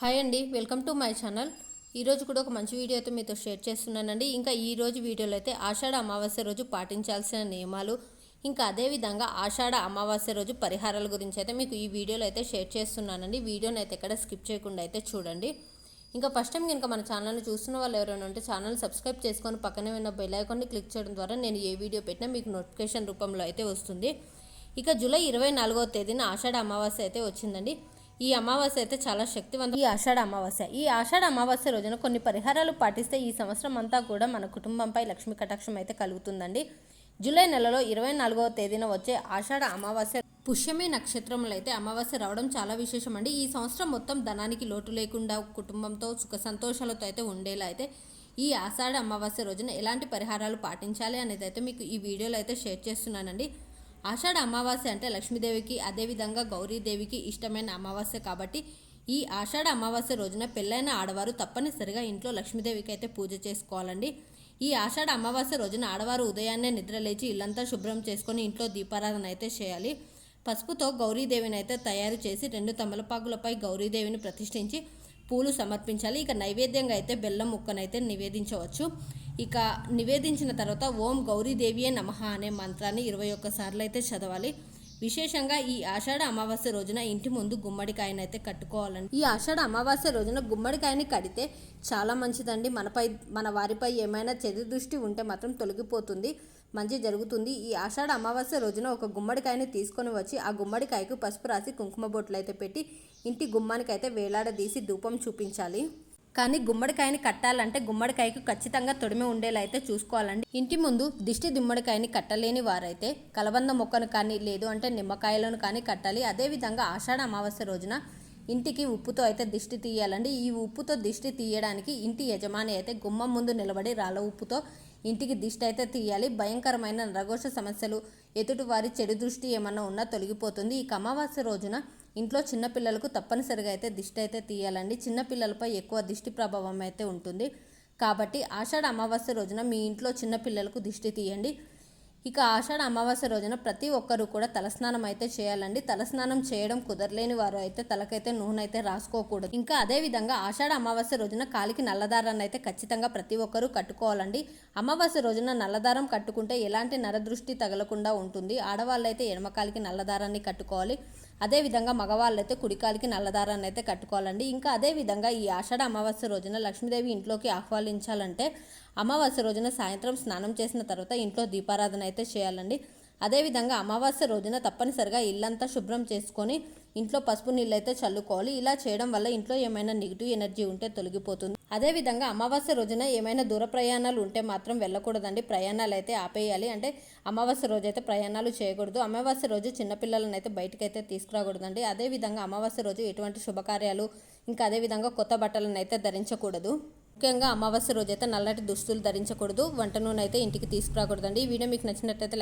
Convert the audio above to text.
Hi అండి welcome to my channel. ఈరోజు కూడా ఒక మంచి వీడియో అయితే మీతో షేర్ చేస్తున్నానండి. ఇంకా ఈ రోజు వీడియోలో అయితే ఆషాఢ అమావాస్య రోజు పాటించాల్సిన నియమాలు ఇంకా అదేవిధంగా ఆషాఢ అమావాస్య రోజు పరిహారాల గురించి అయితే మీకు ఈ వీడియోలో అయితే షేర్ చేస్తున్నానండి. వీడియోని అయితే ఎక్కడ స్కిప్ చేయకుండా అయితే చూడండి. ఇంకా ఫస్ట్ టైం కనుక మన ఛానల్ని చూస్తున్న వాళ్ళు ఎవరైనా ఉంటే ఛానల్ సబ్స్క్రైబ్ చేసుకొని పక్కనే ఉన్న బెల్ ఐకాన్ని క్లిక్ చేయడం ద్వారా నేను ఏ వీడియో పెట్టినా మీకు నోటిఫికేషన్ రూపంలో అయితే వస్తుంది. ఇక జూలై ఇరవై నాలుగవ తేదీన ఆషాఢ అమావాస్య అయితే వచ్చిందండి. ఈ అమావాస్య అయితే చాలా శక్తివంతం. ఈ ఆషాఢ అమావాస్య. ఈ ఆషాఢ అమావాస్య రోజున కొన్ని పరిహారాలు పాటిస్తే ఈ సంవత్సరం అంతా కూడా మన కుటుంబంపై లక్ష్మీ కటాక్షం అయితే కలుగుతుందండి. జూలై నెలలో ఇరవై నాలుగవ తేదీన వచ్చే ఆషాఢ అమావాస్య పుష్యమి నక్షత్రంలో అయితే అమావాస్య రావడం చాలా విశేషం అండి. ఈ సంవత్సరం మొత్తం ధనానికి లోటు లేకుండా కుటుంబంతో సుఖ సంతోషాలతో అయితే ఉండేలా అయితే ఈ ఆషాఢ అమావాస్య రోజున ఎలాంటి పరిహారాలు పాటించాలి అనేది అయితే మీకు ఈ వీడియోలో అయితే షేర్ చేస్తున్నానండి. ఆషాఢ అమావాస్య అంటే లక్ష్మీదేవికి అదేవిధంగా గౌరీదేవికి ఇష్టమైన అమావాస్య కాబట్టి ఈ ఆషాఢ అమావాస్య రోజున పెళ్ళైన ఆడవారు తప్పనిసరిగా ఇంట్లో లక్ష్మీదేవికి అయితే పూజ చేసుకోవాలండి. ఈ ఆషాఢ అమావాస్య రోజున ఆడవారు ఉదయాన్నే నిద్రలేచి ఇల్లంతా శుభ్రం చేసుకొని ఇంట్లో దీపారాధన అయితే చేయాలి. పసుపుతో గౌరీదేవిని అయితే తయారు చేసి రెండు తమలపాకులపై గౌరీదేవిని ప్రతిష్ఠించి పూలు సమర్పించాలి. ఇక నైవేద్యంగా అయితే బెల్లం ముక్కనైతే నివేదించవచ్చు. ఇక నివేదించిన తర్వాత ఓం గౌరీదేవియే నమః అనే మంత్రాన్ని ఇరవై ఒక్కసార్లు అయితే చదవాలి. విశేషంగా ఈ ఆషాఢ అమావాస్య రోజున ఇంటి ముందు గుమ్మడికాయని అయితే కట్టుకోవాలండి. ఈ ఆషాఢ అమావాస్య రోజున గుమ్మడికాయని కడితే చాలా మంచిదండి. మనపై మన వారిపై ఏమైనా చెడు దృష్టి ఉంటే మాత్రం తొలగిపోతుంది. మంచి జరుగుతుంది. ఈ ఆషాఢ అమావాస్య రోజున ఒక గుమ్మడికాయని తీసుకొని వచ్చి ఆ గుమ్మడికాయకు పసుపు రాసి కుంకుమ బొట్లు అయితే పెట్టి ఇంటి గుమ్మానికి అయితే వేలాడదీసి ధూపం చూపించాలి. కానీ గుమ్మడికాయని కట్టాలంటే గుమ్మడికాయకు ఖచ్చితంగా తొడిమి ఉండేలా అయితే చూసుకోవాలండి. ఇంటి ముందు దిష్టి దిమ్మడికాయని కట్టలేని వారైతే కలబంద మొక్కను కానీ లేదు అంటే నిమ్మకాయలను కానీ కట్టాలి. అదేవిధంగా ఆషాఢ అమావాస్య రోజున ఇంటికి ఉప్పుతో అయితే దిష్టి తీయాలండి. ఈ ఉప్పుతో దిష్టి తీయడానికి ఇంటి యజమాని అయితే గుమ్మం ముందు నిలబడి రాళ్ళ ఉప్పుతో ఇంటికి దిష్టి అయితే తీయాలి. భయంకరమైన నరఘోష సమస్యలు ఎదుటివారి చెడు దృష్టి ఏమన్నా ఉన్నా తొలగిపోతుంది. ఈ అమావాస్య రోజున ఇంట్లో చిన్నపిల్లలకు తప్పనిసరిగా అయితే దిష్టి అయితే తీయాలండి. చిన్నపిల్లలపై ఎక్కువ దిష్టి ప్రభావం అయితే ఉంటుంది. కాబట్టి ఆషాఢ అమావాస్య రోజున మీ ఇంట్లో చిన్నపిల్లలకు దిష్టి తీయండి. ఇక ఆషాఢ అమావాస్య రోజున ప్రతి ఒక్కరూ కూడా తలస్నానం అయితే చేయాలండి. తలస్నానం చేయడం కుదరలేని వారు అయితే తలకైతే నూనె అయితే రాసుకోకూడదు. ఇంకా అదే విధంగా ఆషాఢ అమావాస్య రోజున కాలికి నల్లదారాన్ని అయితే ఖచ్చితంగా ప్రతి ఒక్కరూ కట్టుకోవాలండి. అమావాస్య రోజున నల్లదారం కట్టుకుంటే ఎలాంటి నరదృష్టి తగలకుండా ఉంటుంది. ఆడవాళ్ళు అయితే ఎడమకాలికి నల్లదారాన్ని కట్టుకోవాలి. అదేవిధంగా మగవాళ్ళు అయితే కుడికాలికి నల్లదారాన్ని అయితే కట్టుకోవాలండి. ఇంకా అదేవిధంగా ఈ ఆషాఢ అమావాస్య రోజున లక్ష్మీదేవి ఇంట్లోకి ఆహ్వానించాలంటే అమావాస్య రోజున సాయంత్రం స్నానం చేసిన తర్వాత ఇంట్లో దీపారాధన అయితే చేయాలండి అదేవిధంగా అమావాస్య రోజున తప్పనిసరిగా ఇల్లంతా శుభ్రం చేసుకొని ఇంట్లో పసుపు నీళ్ళు అయితే చల్లుకోవాలి. ఇలా చేయడం వల్ల ఇంట్లో ఏమైనా నెగిటివ్ ఎనర్జీ ఉంటే తొలగిపోతుంది. అదేవిధంగా అమావాస్య రోజున ఏమైనా దూర ప్రయాణాలు ఉంటే మాత్రం వెళ్ళకూడదండి. ప్రయాణాలు అయితే ఆపేయాలి. అంటే అమావాస్య రోజు అయితే ప్రయాణాలు చేయకూడదు. అమావాస్య రోజు చిన్నపిల్లలను అయితే బయటకు అయితే తీసుకురాకూడదండి అదేవిధంగా అమావాస్య రోజు ఎటువంటి శుభకార్యాలు ఇంకా అదేవిధంగా కొత్త బట్టలను అయితే ధరించకూడదు. ముఖ్యంగా అమావాస్య రోజు అయితే నల్లటి దుస్తులు ధరించకూడదు. వంట నూనె అయితే ఇంటికి తీసుకురాకూడదండి. ఈ వీడియో మీకు నచ్చినట్లయితే